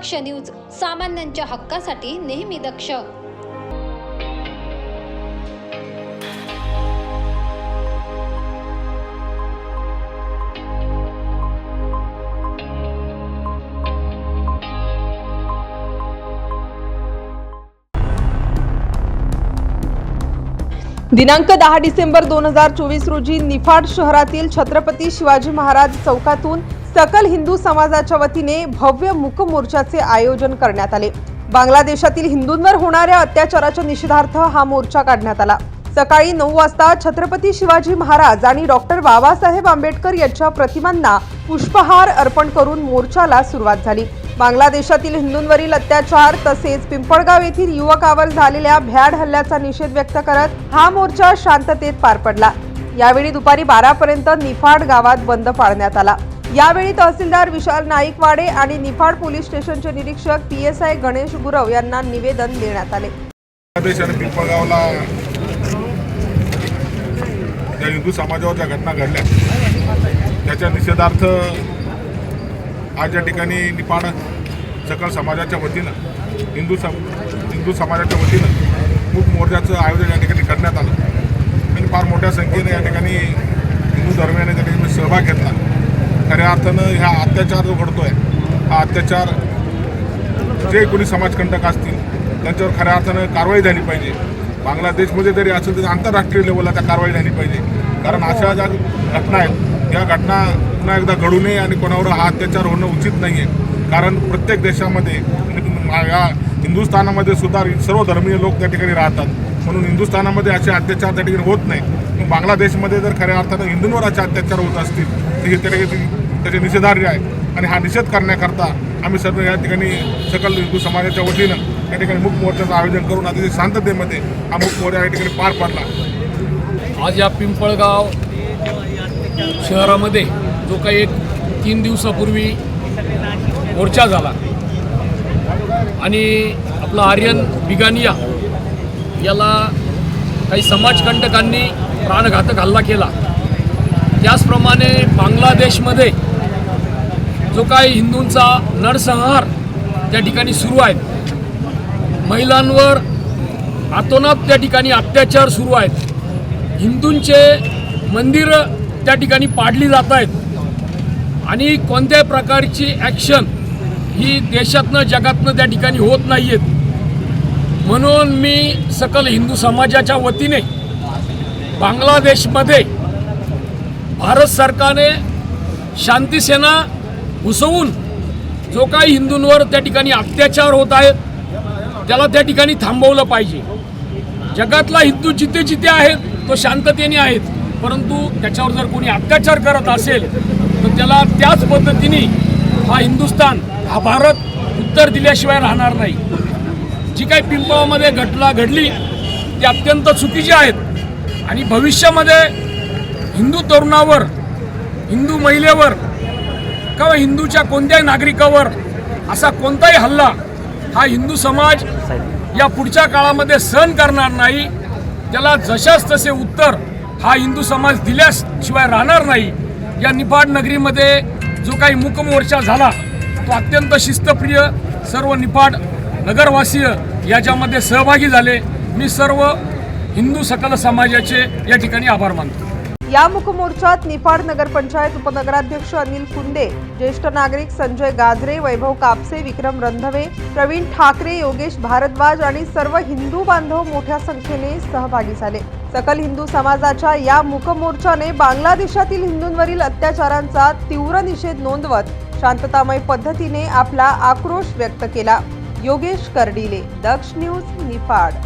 दक्ष news सामान्यांच्या हक्कासाठी नेहमी दक्ष. दिनांक दहा डिसेंबर दोन हजार चोवीस रोजी निफाड शहरातील छत्रपती शिवाजी महाराज चौकातून सकल हिंदू समाजाच्या वतीने भव्य मुकमोर्चाचे आयोजन करण्यात आले. बांगलादेशातील हिंदूंवर होणाऱ्या अत्याचाराच्या निषेधार्थ हा मोर्चा काढण्यात आला. सकाळी नऊ वाजता छत्रपती शिवाजी महाराज आणि डॉक्टर बाबासाहेब आंबेडकर यांच्या प्रतिमांना पुष्पहार अर्पण करून मोर्चाला सुरुवात झाली. बांगलादेशातील हिंदूंवरील अत्याचार तसेच पिंपळगाव येथील युवकावर झालेल्या भ्याड हल्ल्याचा निषेध व्यक्त करत हा मोर्चा शांततेत पार पडला. यावेळी दुपारी बारापर्यंत निफाड गावात बंद पाळण्यात आला. यावेळी तहसीलदार विशाल नाईकवाडे आणि निफाड पोलीस स्टेशनचे निरीक्षक P S I Ganesh Gurav यांना निवेदन देण्यात आले. बांगलादेश पिंपळगावला ज्या हिंदू समाजावर ज्या घटना घडल्या त्याच्या निषेधार्थ आज या ठिकाणी निपाड सकल समाजाच्या वतीनं हिंदू सम हिंदू समाजाच्या वतीनं खूप मोर्चाचं आयोजन या ठिकाणी करण्यात आलं. आणि फार मोठ्या संख्येने या ठिकाणी हिंदू धर्मियाने त्या ठिकाणी सहभाग घेतला. खऱ्या अर्थानं ह्या अत्याचार जो घडतो आहे हा अत्याचार जे कोणी समाजकंटक असतील त्यांच्यावर खऱ्या अर्थानं कारवाई झाली पाहिजे. बांगलादेशमध्ये जरी असेल तरी आंतरराष्ट्रीय लेवलला त्या कारवाई झाली पाहिजे. कारण अशा ज्या घटना आहेत या घटना पुन्हा एकदा घडू नये आणि कोणावर हा अत्याचार होणं उचित नाही आहे कारण प्रत्येक देशामध्ये या हिंदुस्थानामध्ये सुद्धा सर्व धर्मीय लोक त्या ठिकाणी राहतात. म्हणून हिंदुस्थानामध्ये असे अत्याचार त्या ठिकाणी होत नाही पण बांगलादेशमध्ये जर खऱ्या अर्थानं हिंदूंवर असे अत्याचार होत असतील तर हे त्या ठिकाणी त्याचे निषेधार्ह आहे. आणि हा निषेध करण्याकरता आम्ही सर्व या ठिकाणी सकल हिंदू समाजाच्या वतीनं या ठिकाणी मूक मोर्चाचं आयोजन करून अतिशय शांततेमध्ये हा मूक मोर्चा या ठिकाणी पार पडला. आज या पिंपळगाव शहरामध्ये जो काही एक तीन दिवसापूर्वी मोर्चा झाला आणि आपला आर्यन बिगानिया याला काही समाजकंटकांनी प्राणघातक हल्ला केला. त्याचप्रमाणे बांगलादेशमध्ये जो काही हिंदूंचा नरसंहार त्या ठिकाणी सुरू आहे. महिलांवर आतोनात त्या ठिकाणी अत्याचार सुरू आहेत. हिंदूंचे मंदिरं त्या ठिकाणी पाडली जात आहेत. आणि कोणत्याही प्रकारची ॲक्शन ही देशातनं जगातनं त्या ठिकाणी होत नाही आहेत म्हणून मी सकल हिंदू समाजाच्या वतीने बांगलादेशमध्ये भारत सरकारने शांतीसेना घुसवून जो काही हिंदूंवर त्या ठिकाणी अत्याचार होत आहेत त्याला त्या ठिकाणी थांबवलं पाहिजे. जगातला हिंदू जिथे जिथे आहेत तो शांततेने आहेत. परंतु त्याच्यावर जर कोणी अत्याचार करत असेल तर त्याला त्याच पद्धतीने हा हिंदुस्थान हा भारत उत्तर दिल्याशिवाय राहणार नाही. जी काही पिंपळामध्ये घटना घडली ती अत्यंत चुकीची आहेत. आणि भविष्यामध्ये हिंदू तरुणावर हिंदू महिलेवर किंवा हिंदूच्या कोणत्याही नागरिकावर असा कोणताही हल्ला हा हिंदू समाज या पुढच्या काळामध्ये सहन करणार नाही. त्याला जशास तसे उत्तर हा हिंदू समाज दिल्याशिवाय राहणार नाही. या निफाड नगरीमध्ये जो काही मूकमोर्चा झाला तो अत्यंत शिस्तप्रिय सर्व निफाड नगरवासीय याच्यामध्ये सहभागी झाले. मी सर्व हिंदू सकल समाजाचे या ठिकाणी आभार मानतो. या मुखमोर्चात निफाड नगरपंचायत उपनगराध्यक्ष अनिल कुंदे ज्येष्ठ नागरिक संजय गाजरे वैभव कापसे विक्रम रंधवे प्रवीण ठाकरे योगेश भारद्वाज आणि सर्व हिंदू बांधव मोठ्या संख्येने सहभागी झाले. सकल हिंदू समाजाच्या या मुखमोर्चाने बांगलादेशातील हिंदूंवरील अत्याचारांचा तीव्र निषेध नोंदवत शांततामय पद्धतीने आपला आक्रोश व्यक्त केला. योगेश कर्डिले दक्ष न्यूज निफाड.